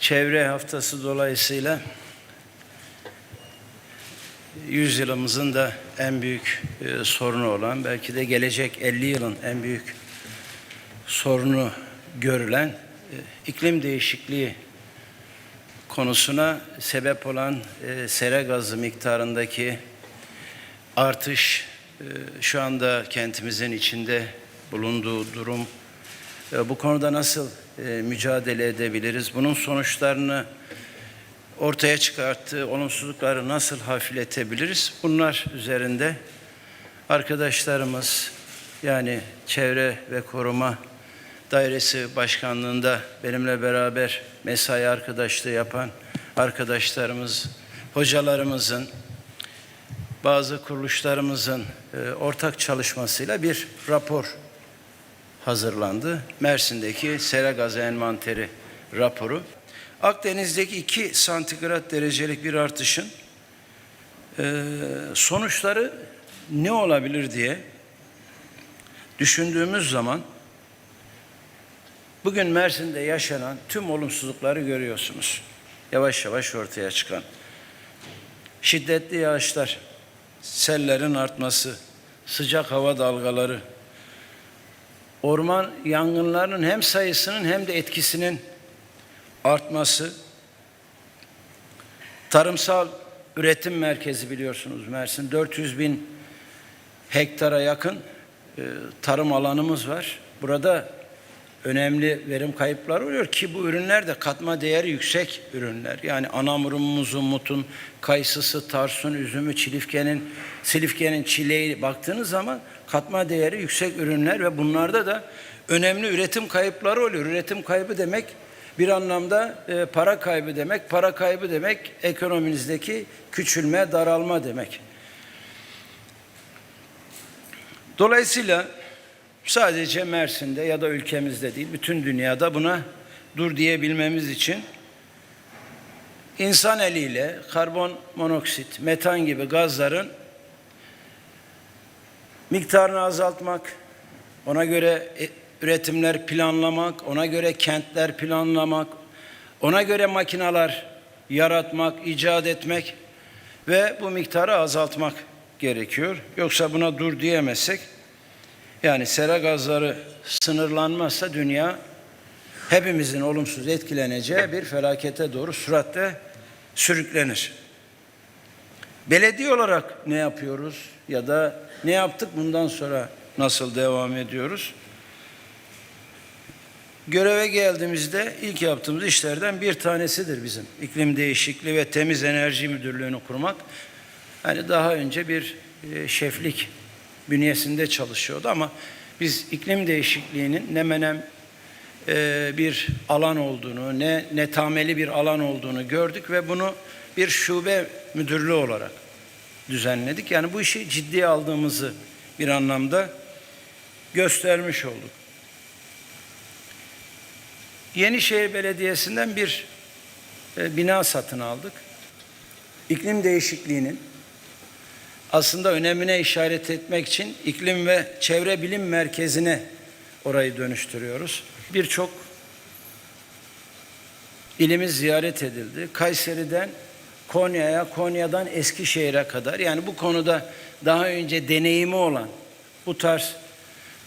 Çevre Haftası dolayısıyla yüzyılımızın da en büyük e, sorunu olan, belki de gelecek 50 yılın en büyük sorunu görülen e, iklim değişikliği konusuna sebep olan e, sera gazı miktarındaki artış e, şu anda kentimizin içinde bulunduğu durum e, bu konuda nasıl e, mücadele edebiliriz? Bunun sonuçlarını ortaya çıkarttığı olumsuzlukları nasıl hafifletebiliriz? Bunlar üzerinde arkadaşlarımız yani Çevre ve Koruma Dairesi Başkanlığında benimle beraber mesai arkadaşlığı yapan arkadaşlarımız, hocalarımızın, bazı kuruluşlarımızın e, ortak çalışmasıyla bir rapor hazırlandı. Mersin'deki sera gazı envanteri raporu. Akdeniz'deki 2 santigrat derecelik bir artışın e, sonuçları ne olabilir diye düşündüğümüz zaman bugün Mersin'de yaşanan tüm olumsuzlukları görüyorsunuz. Yavaş yavaş ortaya çıkan. Şiddetli yağışlar, sellerin artması, sıcak hava dalgaları, orman yangınlarının hem sayısının hem de etkisinin artması, tarımsal üretim merkezi biliyorsunuz Mersin 400 bin hektara yakın e, tarım alanımız var. Burada önemli verim kayıpları oluyor ki bu ürünler de katma değeri yüksek ürünler. Yani anamurun, muzu, mutun, kayısısı, tarsun, üzümü, çilifkenin, silifkenin çileği baktığınız zaman katma değeri yüksek ürünler ve bunlarda da önemli üretim kayıpları oluyor. Üretim kaybı demek bir anlamda e, para kaybı demek. Para kaybı demek ekonominizdeki küçülme, daralma demek. Dolayısıyla sadece Mersin'de ya da ülkemizde değil, bütün dünyada buna dur diyebilmemiz için insan eliyle karbon monoksit, metan gibi gazların miktarını azaltmak, ona göre e, üretimler planlamak, ona göre kentler planlamak, ona göre makinalar yaratmak, icat etmek ve bu miktarı azaltmak gerekiyor. Yoksa buna dur diyemezsek yani sera gazları sınırlanmazsa dünya hepimizin olumsuz etkileneceği bir felakete doğru süratle sürüklenir. Belediye olarak ne yapıyoruz ya da ne yaptık bundan sonra nasıl devam ediyoruz? Göreve geldiğimizde ilk yaptığımız işlerden bir tanesidir bizim. iklim değişikliği ve temiz enerji müdürlüğünü kurmak. Hani daha önce bir e, şeflik bünyesinde çalışıyordu ama biz iklim değişikliğinin ne menem e, bir alan olduğunu, ne netameli bir alan olduğunu gördük ve bunu bir şube müdürlüğü olarak düzenledik. Yani bu işi ciddiye aldığımızı bir anlamda göstermiş olduk. Yenişehir Belediyesi'nden bir e, bina satın aldık. İklim değişikliğinin aslında önemine işaret etmek için iklim ve çevre bilim merkezine orayı dönüştürüyoruz. Birçok ilimiz ziyaret edildi. Kayseri'den Konya'ya, Konya'dan Eskişehir'e kadar yani bu konuda daha önce deneyimi olan, bu tarz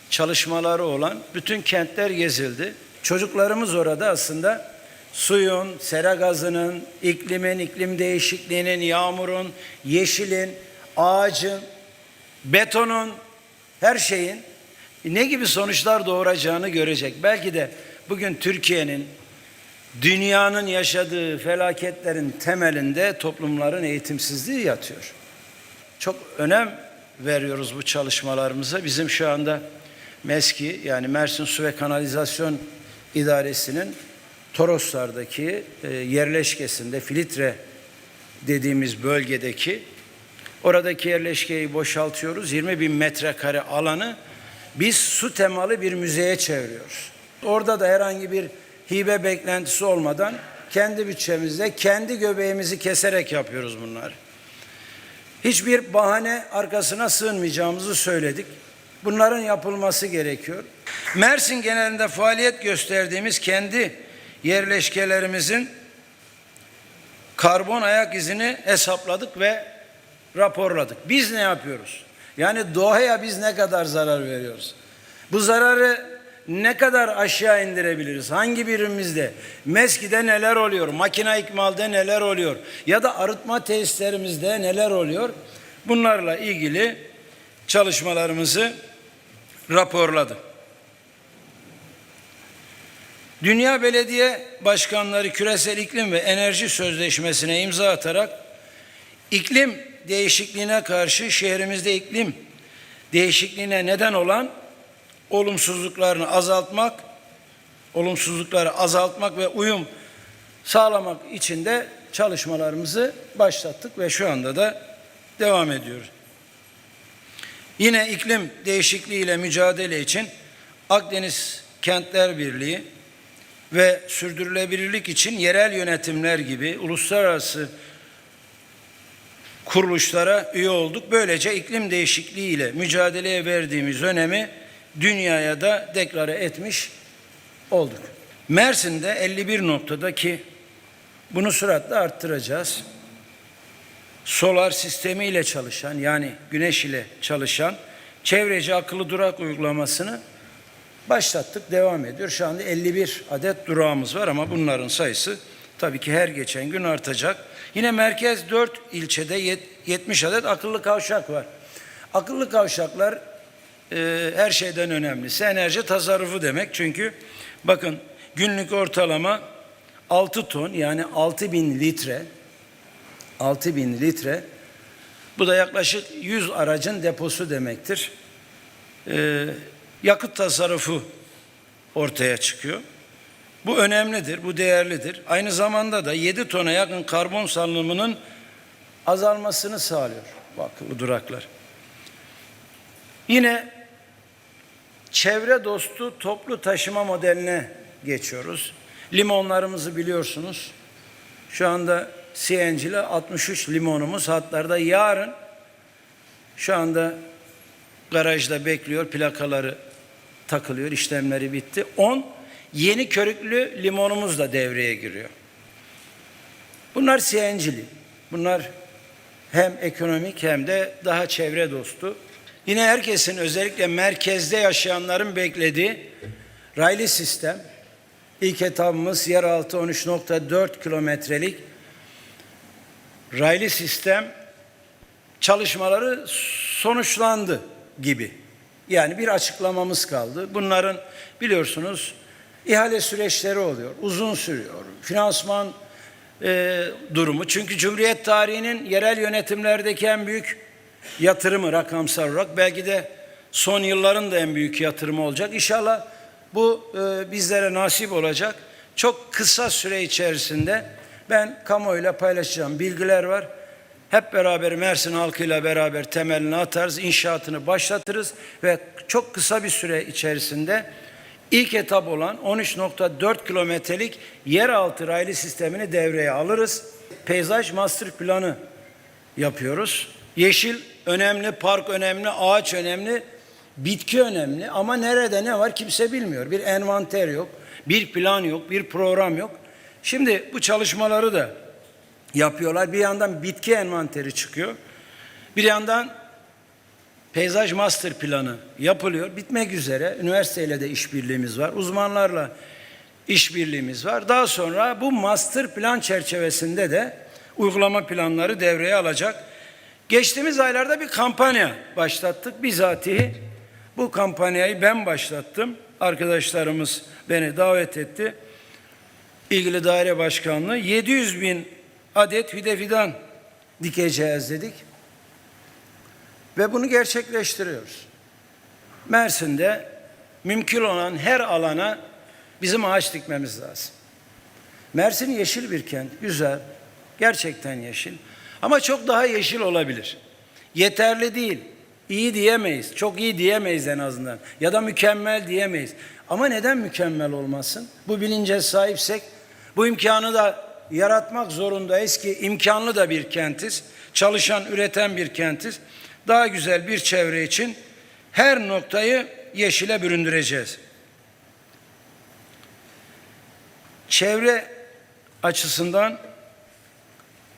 çalışmaları olan bütün kentler gezildi. Çocuklarımız orada aslında suyun, sera gazının, iklimin, iklim değişikliğinin, yağmurun, yeşilin, ağacın, betonun, her şeyin ne gibi sonuçlar doğuracağını görecek. Belki de bugün Türkiye'nin dünyanın yaşadığı felaketlerin temelinde toplumların eğitimsizliği yatıyor. Çok önem veriyoruz bu çalışmalarımıza. Bizim şu anda MESKİ yani Mersin Su ve Kanalizasyon İdaresi'nin Toroslar'daki e, yerleşkesinde filtre dediğimiz bölgedeki oradaki yerleşkeyi boşaltıyoruz. 20 bin metrekare alanı biz su temalı bir müzeye çeviriyoruz. Orada da herhangi bir hibe beklentisi olmadan kendi bütçemizde, kendi göbeğimizi keserek yapıyoruz bunlar. Hiçbir bahane arkasına sığınmayacağımızı söyledik. Bunların yapılması gerekiyor. Mersin genelinde faaliyet gösterdiğimiz kendi yerleşkelerimizin karbon ayak izini hesapladık ve raporladık. Biz ne yapıyoruz? Yani doğaya biz ne kadar zarar veriyoruz? Bu zararı ne kadar aşağı indirebiliriz? Hangi birimizde? MESKİ'de neler oluyor? Makine ikmalde neler oluyor? Ya da arıtma tesislerimizde neler oluyor? Bunlarla ilgili çalışmalarımızı raporladı. Dünya Belediye Başkanları Küresel İklim ve Enerji Sözleşmesi'ne imza atarak iklim değişikliğine karşı şehrimizde iklim değişikliğine neden olan olumsuzluklarını azaltmak, olumsuzlukları azaltmak ve uyum sağlamak için de çalışmalarımızı başlattık ve şu anda da devam ediyoruz. Yine iklim değişikliğiyle mücadele için Akdeniz Kentler Birliği ve sürdürülebilirlik için yerel yönetimler gibi uluslararası kuruluşlara üye olduk. Böylece iklim değişikliği ile mücadeleye verdiğimiz önemi dünyaya da deklare etmiş olduk. Mersin'de 51 noktada ki bunu süratle arttıracağız. Solar sistemiyle çalışan yani güneş ile çalışan çevreci akıllı durak uygulamasını başlattık, devam ediyor. Şu anda 51 adet durağımız var ama bunların sayısı tabii ki her geçen gün artacak. Yine merkez 4 ilçede 70 adet akıllı kavşak var. Akıllı kavşaklar e, her şeyden önemlisi enerji tasarrufu demek. Çünkü bakın günlük ortalama 6 ton yani 6000 litre 6000 litre bu da yaklaşık 100 aracın deposu demektir. Ee, yakıt tasarrufu ortaya çıkıyor. Bu önemlidir, bu değerlidir. Aynı zamanda da 7 tona yakın karbon salınımının azalmasını sağlıyor bu akıllı duraklar. Yine çevre dostu toplu taşıma modeline geçiyoruz. Limonlarımızı biliyorsunuz. Şu anda CNG'li 63 limonumuz hatlarda yarın şu anda garajda bekliyor plakaları takılıyor işlemleri bitti. 10 yeni körüklü limonumuz da devreye giriyor. Bunlar CNG'li. Bunlar hem ekonomik hem de daha çevre dostu. Yine herkesin özellikle merkezde yaşayanların beklediği raylı sistem. İlk etabımız yeraltı 13.4 kilometrelik raylı sistem çalışmaları sonuçlandı gibi. Yani bir açıklamamız kaldı. Bunların biliyorsunuz ihale süreçleri oluyor. Uzun sürüyor. Finansman e, durumu. Çünkü Cumhuriyet tarihinin yerel yönetimlerdeki en büyük yatırımı rakamsal olarak belki de son yılların da en büyük yatırımı olacak. İnşallah bu e, bizlere nasip olacak. Çok kısa süre içerisinde ben kamuoyuyla paylaşacağım bilgiler var. Hep beraber Mersin halkıyla beraber temelini atarız, inşaatını başlatırız ve çok kısa bir süre içerisinde ilk etap olan 13.4 kilometrelik yeraltı raylı sistemini devreye alırız. Peyzaj master planı yapıyoruz. Yeşil önemli, park önemli, ağaç önemli, bitki önemli ama nerede ne var kimse bilmiyor. Bir envanter yok, bir plan yok, bir program yok. Şimdi bu çalışmaları da yapıyorlar. Bir yandan bitki envanteri çıkıyor. Bir yandan peyzaj master planı yapılıyor. Bitmek üzere. Üniversiteyle de işbirliğimiz var. Uzmanlarla işbirliğimiz var. Daha sonra bu master plan çerçevesinde de uygulama planları devreye alacak. Geçtiğimiz aylarda bir kampanya başlattık. Bizatihi bu kampanyayı ben başlattım. Arkadaşlarımız beni davet etti. İlgili daire başkanlığı 700 bin adet hüde dikeceğiz dedik. Ve bunu gerçekleştiriyoruz. Mersin'de mümkün olan her alana bizim ağaç dikmemiz lazım. Mersin yeşil bir kent, güzel, gerçekten yeşil. Ama çok daha yeşil olabilir. Yeterli değil. İyi diyemeyiz. Çok iyi diyemeyiz en azından. Ya da mükemmel diyemeyiz. Ama neden mükemmel olmasın? Bu bilince sahipsek bu imkanı da yaratmak zorundayız ki imkanlı da bir kentiz. Çalışan, üreten bir kentiz. Daha güzel bir çevre için her noktayı yeşile büründüreceğiz. Çevre açısından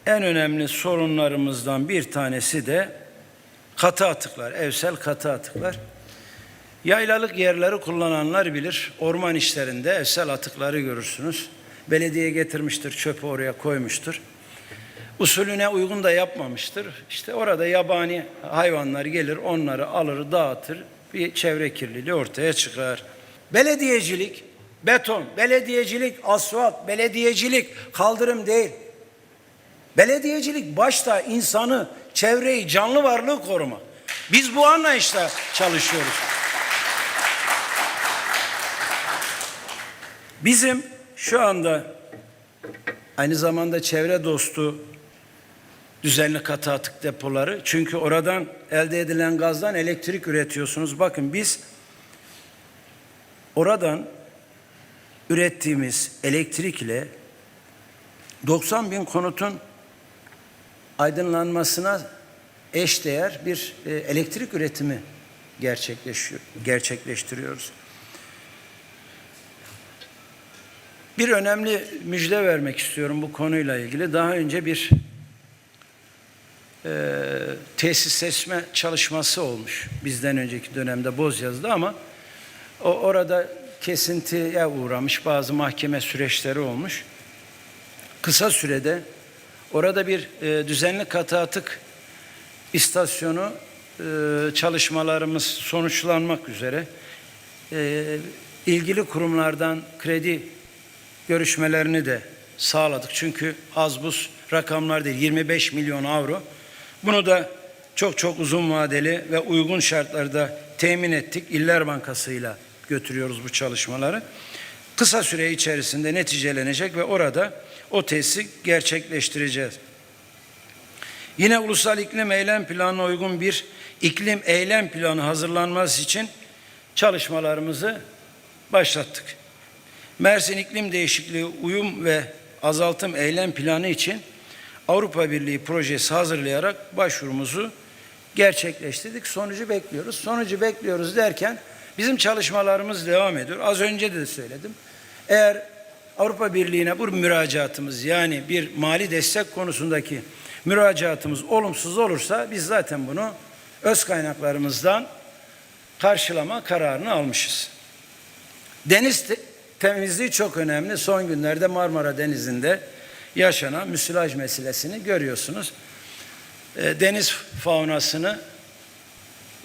en önemli sorunlarımızdan bir tanesi de katı atıklar, evsel katı atıklar. Yaylalık yerleri kullananlar bilir. Orman işlerinde evsel atıkları görürsünüz. Belediye getirmiştir, çöpü oraya koymuştur. Usulüne uygun da yapmamıştır. İşte orada yabani hayvanlar gelir, onları alır, dağıtır. Bir çevre kirliliği ortaya çıkar. Belediyecilik, beton, belediyecilik, asfalt, belediyecilik kaldırım değil. Belediyecilik başta insanı, çevreyi, canlı varlığı korumak. Biz bu anlayışla çalışıyoruz. Bizim şu anda aynı zamanda çevre dostu düzenli katı atık depoları. Çünkü oradan elde edilen gazdan elektrik üretiyorsunuz. Bakın biz oradan ürettiğimiz elektrik ile 90 bin konutun aydınlanmasına eşdeğer bir e, elektrik üretimi gerçekleşiyor, gerçekleştiriyoruz. Bir önemli müjde vermek istiyorum bu konuyla ilgili. Daha önce bir e, tesisleşme çalışması olmuş bizden önceki dönemde Bozyaz'da ama o orada kesintiye uğramış bazı mahkeme süreçleri olmuş. Kısa sürede orada bir e, düzenli katı atık istasyonu e, çalışmalarımız sonuçlanmak üzere e, ilgili kurumlardan kredi görüşmelerini de sağladık. Çünkü az buz rakamlar değil 25 milyon avro. Bunu da çok çok uzun vadeli ve uygun şartlarda temin ettik. İller Bankası'yla götürüyoruz bu çalışmaları. Kısa süre içerisinde neticelenecek ve orada o tesisi gerçekleştireceğiz. Yine ulusal iklim eylem planına uygun bir iklim eylem planı hazırlanması için çalışmalarımızı başlattık. Mersin İklim Değişikliği Uyum ve Azaltım Eylem Planı için Avrupa Birliği projesi hazırlayarak başvurumuzu gerçekleştirdik. Sonucu bekliyoruz. Sonucu bekliyoruz derken bizim çalışmalarımız devam ediyor. Az önce de söyledim. Eğer Avrupa Birliği'ne bu müracaatımız yani bir mali destek konusundaki müracaatımız olumsuz olursa biz zaten bunu öz kaynaklarımızdan karşılama kararını almışız. Deniz temizliği çok önemli. Son günlerde Marmara Denizi'nde yaşanan müsilaj meselesini görüyorsunuz. E, deniz faunasını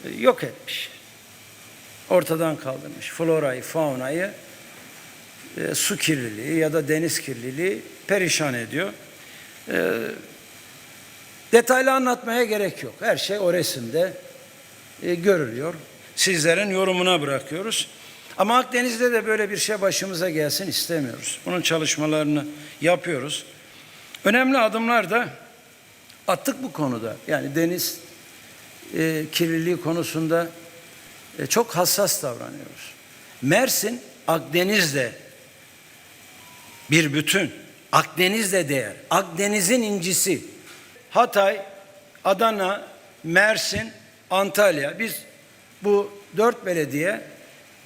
e, yok etmiş. Ortadan kaldırmış. Florayı, faunayı e, su kirliliği ya da deniz kirliliği perişan ediyor. Detaylı anlatmaya gerek yok. Her şey o resimde görülüyor. Sizlerin yorumuna bırakıyoruz. Ama Akdeniz'de de böyle bir şey başımıza gelsin istemiyoruz. Bunun çalışmalarını yapıyoruz. Önemli adımlar da attık bu konuda. Yani deniz e, kirliliği konusunda e, çok hassas davranıyoruz. Mersin Akdeniz'de bir bütün. Akdeniz'de değer. Akdeniz'in incisi. Hatay, Adana, Mersin, Antalya. Biz bu dört belediye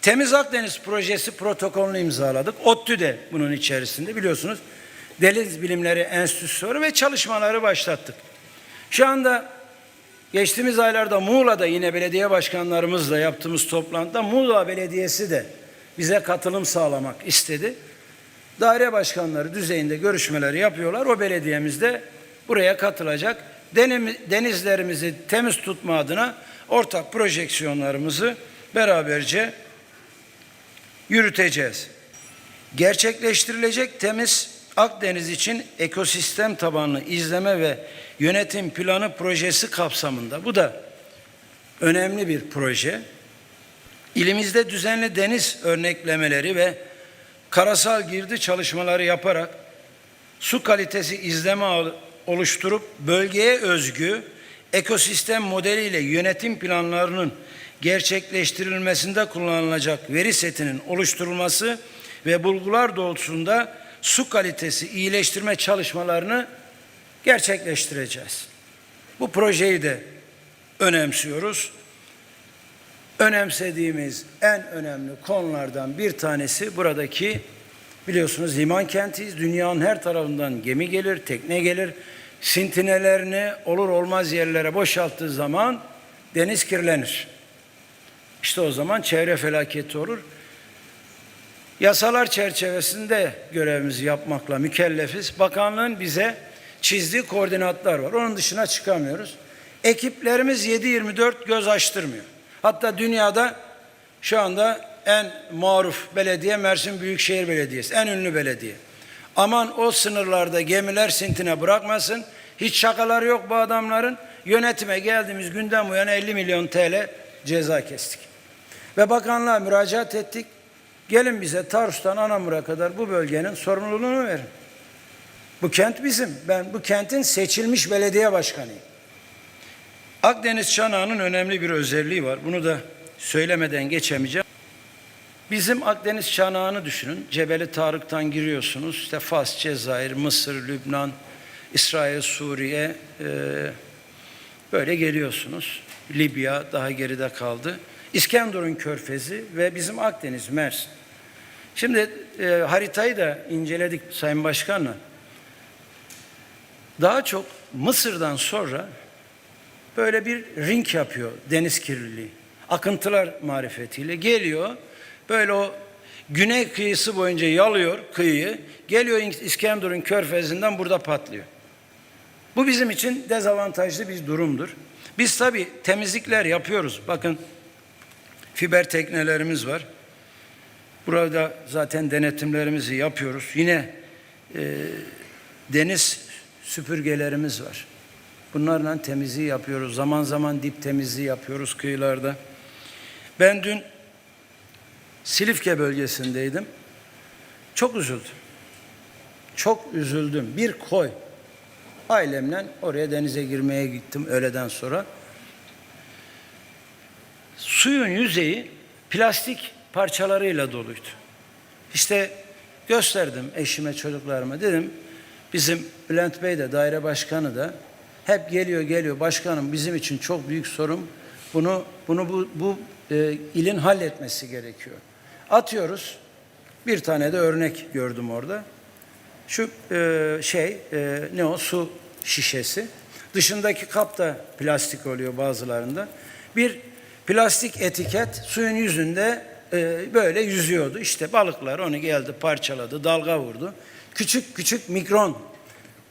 Temiz Akdeniz Projesi protokolünü imzaladık. ODTÜ de bunun içerisinde biliyorsunuz. Deniz Bilimleri Enstitüsü ve çalışmaları başlattık. Şu anda geçtiğimiz aylarda Muğla'da yine belediye başkanlarımızla yaptığımız toplantıda Muğla Belediyesi de bize katılım sağlamak istedi. Daire başkanları düzeyinde görüşmeleri yapıyorlar. O belediyemiz de buraya katılacak. Denizlerimizi temiz tutma adına ortak projeksiyonlarımızı beraberce yürüteceğiz. Gerçekleştirilecek temiz Akdeniz için ekosistem tabanlı izleme ve yönetim planı projesi kapsamında. Bu da önemli bir proje. İlimizde düzenli deniz örneklemeleri ve karasal girdi çalışmaları yaparak su kalitesi izleme oluşturup bölgeye özgü ekosistem modeliyle yönetim planlarının gerçekleştirilmesinde kullanılacak veri setinin oluşturulması ve bulgular doğrultusunda su kalitesi iyileştirme çalışmalarını gerçekleştireceğiz. Bu projeyi de önemsiyoruz. Önemsediğimiz en önemli konulardan bir tanesi buradaki biliyorsunuz liman kentiyiz. Dünyanın her tarafından gemi gelir, tekne gelir. Sintinelerini olur olmaz yerlere boşalttığı zaman deniz kirlenir. İşte o zaman çevre felaketi olur. Yasalar çerçevesinde görevimizi yapmakla mükellefiz. Bakanlığın bize çizdiği koordinatlar var. Onun dışına çıkamıyoruz. Ekiplerimiz 7-24 göz açtırmıyor. Hatta dünyada şu anda en maruf belediye Mersin Büyükşehir Belediyesi. En ünlü belediye. Aman o sınırlarda gemiler sintine bırakmasın. Hiç şakaları yok bu adamların. Yönetime geldiğimiz günden bu yana 50 milyon TL ceza kestik. Ve bakanlığa müracaat ettik. Gelin bize Tarsus'tan Anamur'a kadar bu bölgenin sorumluluğunu verin. Bu kent bizim. Ben bu kentin seçilmiş belediye başkanıyım. Akdeniz çanağının önemli bir özelliği var. Bunu da söylemeden geçemeyeceğim. Bizim Akdeniz çanağını düşünün. Cebeli Tarık'tan giriyorsunuz. İşte Fas, Cezayir, Mısır, Lübnan, İsrail, Suriye e, böyle geliyorsunuz. Libya daha geride kaldı. İskenderun Körfezi ve bizim Akdeniz, Mersin. Şimdi e, haritayı da inceledik Sayın Başkan'la. Daha çok Mısır'dan sonra böyle bir ring yapıyor deniz kirliliği. Akıntılar marifetiyle geliyor. Böyle o güney kıyısı boyunca yalıyor kıyıyı. Geliyor İskenderun körfezinden burada patlıyor. Bu bizim için dezavantajlı bir durumdur. Biz tabi temizlikler yapıyoruz. Bakın fiber teknelerimiz var. Burada zaten denetimlerimizi yapıyoruz. Yine e, deniz süpürgelerimiz var. Bunlarla temizliği yapıyoruz. Zaman zaman dip temizliği yapıyoruz kıyılarda. Ben dün Silifke bölgesindeydim. Çok üzüldüm. Çok üzüldüm. Bir koy. Ailemle oraya denize girmeye gittim öğleden sonra. Suyun yüzeyi plastik parçalarıyla doluydu. İşte gösterdim eşime çocuklarıma dedim bizim Bülent Bey de daire başkanı da hep geliyor geliyor başkanım bizim için çok büyük sorun bunu bunu bu, bu e, ilin halletmesi gerekiyor. Atıyoruz bir tane de örnek gördüm orada. Şu e, şey e, ne o su şişesi. Dışındaki kap da plastik oluyor bazılarında. Bir plastik etiket suyun yüzünde e, böyle yüzüyordu. İşte balıklar onu geldi parçaladı, dalga vurdu. Küçük küçük mikron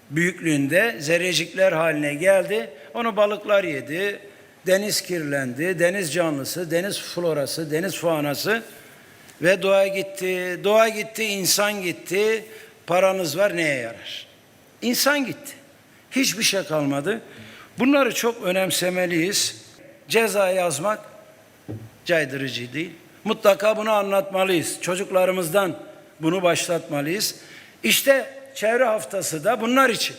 büyüklüğünde zerrecikler haline geldi. Onu balıklar yedi. Deniz kirlendi, deniz canlısı, deniz florası, deniz faunası ve doğa gitti. Doğa gitti, insan gitti. Paranız var neye yarar? İnsan gitti. Hiçbir şey kalmadı. Bunları çok önemsemeliyiz. Ceza yazmak caydırıcı değil. Mutlaka bunu anlatmalıyız. Çocuklarımızdan bunu başlatmalıyız. İşte çevre haftası da bunlar için.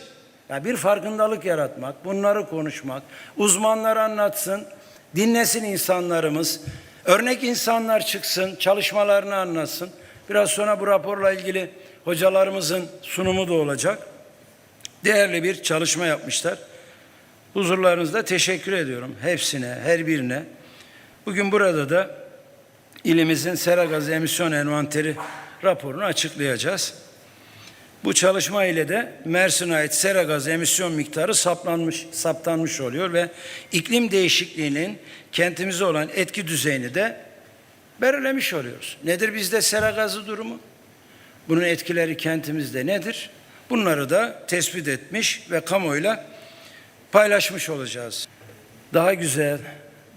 Ya bir farkındalık yaratmak, bunları konuşmak, uzmanlar anlatsın, dinlesin insanlarımız, örnek insanlar çıksın, çalışmalarını anlatsın. Biraz sonra bu raporla ilgili hocalarımızın sunumu da olacak. Değerli bir çalışma yapmışlar. Huzurlarınızda teşekkür ediyorum hepsine, her birine. Bugün burada da ilimizin sera gazı emisyon envanteri raporunu açıklayacağız. Bu çalışma ile de Mersin'e ait sera gazı emisyon miktarı saplanmış, saptanmış oluyor ve iklim değişikliğinin kentimize olan etki düzeyini de belirlemiş oluyoruz. Nedir bizde sera gazı durumu? Bunun etkileri kentimizde nedir? Bunları da tespit etmiş ve kamuoyuyla paylaşmış olacağız. Daha güzel,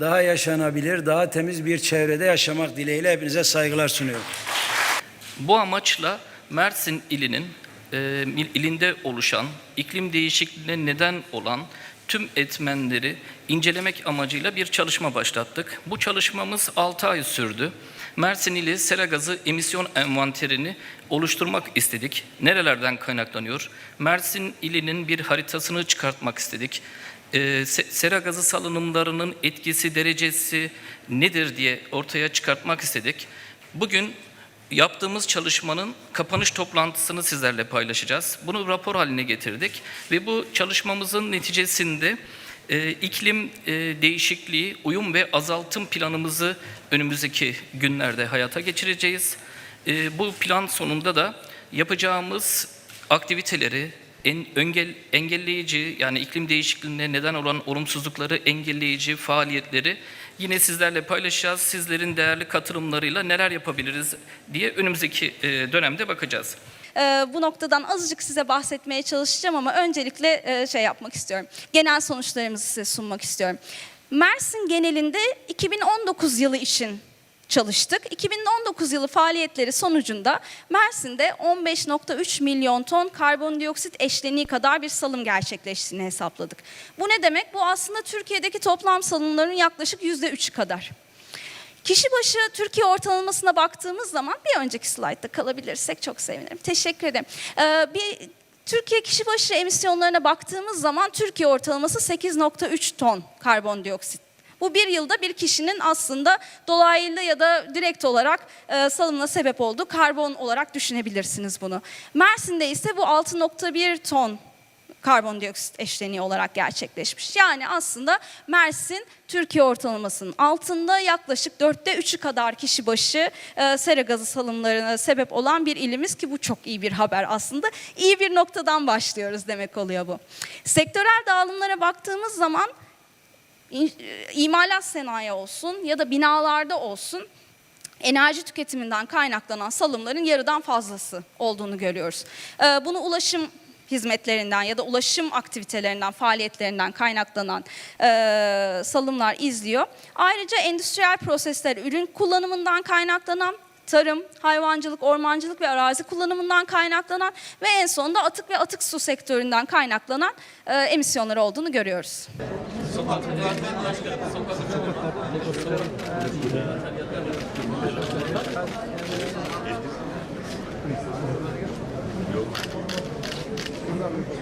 daha yaşanabilir, daha temiz bir çevrede yaşamak dileğiyle hepinize saygılar sunuyorum. Bu amaçla Mersin ilinin e, ilinde oluşan iklim değişikliğine neden olan tüm etmenleri incelemek amacıyla bir çalışma başlattık. Bu çalışmamız 6 ay sürdü. Mersin ili sera gazı emisyon envanterini oluşturmak istedik. Nerelerden kaynaklanıyor? Mersin ilinin bir haritasını çıkartmak istedik. E, sera gazı salınımlarının etkisi, derecesi nedir diye ortaya çıkartmak istedik. Bugün yaptığımız çalışmanın kapanış toplantısını sizlerle paylaşacağız. Bunu rapor haline getirdik ve bu çalışmamızın neticesinde e, iklim değişikliği, uyum ve azaltım planımızı önümüzdeki günlerde hayata geçireceğiz. E, bu plan sonunda da yapacağımız aktiviteleri, en, öngel, engelleyici yani iklim değişikliğine neden olan olumsuzlukları engelleyici faaliyetleri yine sizlerle paylaşacağız. Sizlerin değerli katılımlarıyla neler yapabiliriz diye önümüzdeki e, dönemde bakacağız. Ee, bu noktadan azıcık size bahsetmeye çalışacağım ama öncelikle e, şey yapmak istiyorum. Genel sonuçlarımızı size sunmak istiyorum. Mersin genelinde 2019 yılı için çalıştık. 2019 yılı faaliyetleri sonucunda Mersin'de 15.3 milyon ton karbondioksit eşleniği kadar bir salım gerçekleştiğini hesapladık. Bu ne demek? Bu aslında Türkiye'deki toplam salımların yaklaşık %3'ü kadar. Kişi başı Türkiye ortalamasına baktığımız zaman bir önceki slaytta kalabilirsek çok sevinirim. Teşekkür ederim. Ee, bir Türkiye kişi başı emisyonlarına baktığımız zaman Türkiye ortalaması 8.3 ton karbondioksit. Bu bir yılda bir kişinin aslında dolaylı ya da direkt olarak e, salımına sebep olduğu karbon olarak düşünebilirsiniz bunu. Mersin'de ise bu 6.1 ton karbondioksit eşleniği olarak gerçekleşmiş. Yani aslında Mersin Türkiye ortalamasının altında yaklaşık dörtte üçü kadar kişi başı e, sera gazı salımlarına sebep olan bir ilimiz ki bu çok iyi bir haber aslında. İyi bir noktadan başlıyoruz demek oluyor bu. Sektörel dağılımlara baktığımız zaman e, imalat sanayi olsun ya da binalarda olsun enerji tüketiminden kaynaklanan salımların yarıdan fazlası olduğunu görüyoruz. Ee, Bunu ulaşım hizmetlerinden ya da ulaşım aktivitelerinden, faaliyetlerinden kaynaklanan e, salımlar izliyor. Ayrıca endüstriyel prosesler, ürün kullanımından kaynaklanan tarım, hayvancılık, ormancılık ve arazi kullanımından kaynaklanan ve en sonunda atık ve atık su sektöründen kaynaklanan e, emisyonlar olduğunu görüyoruz. Gracias.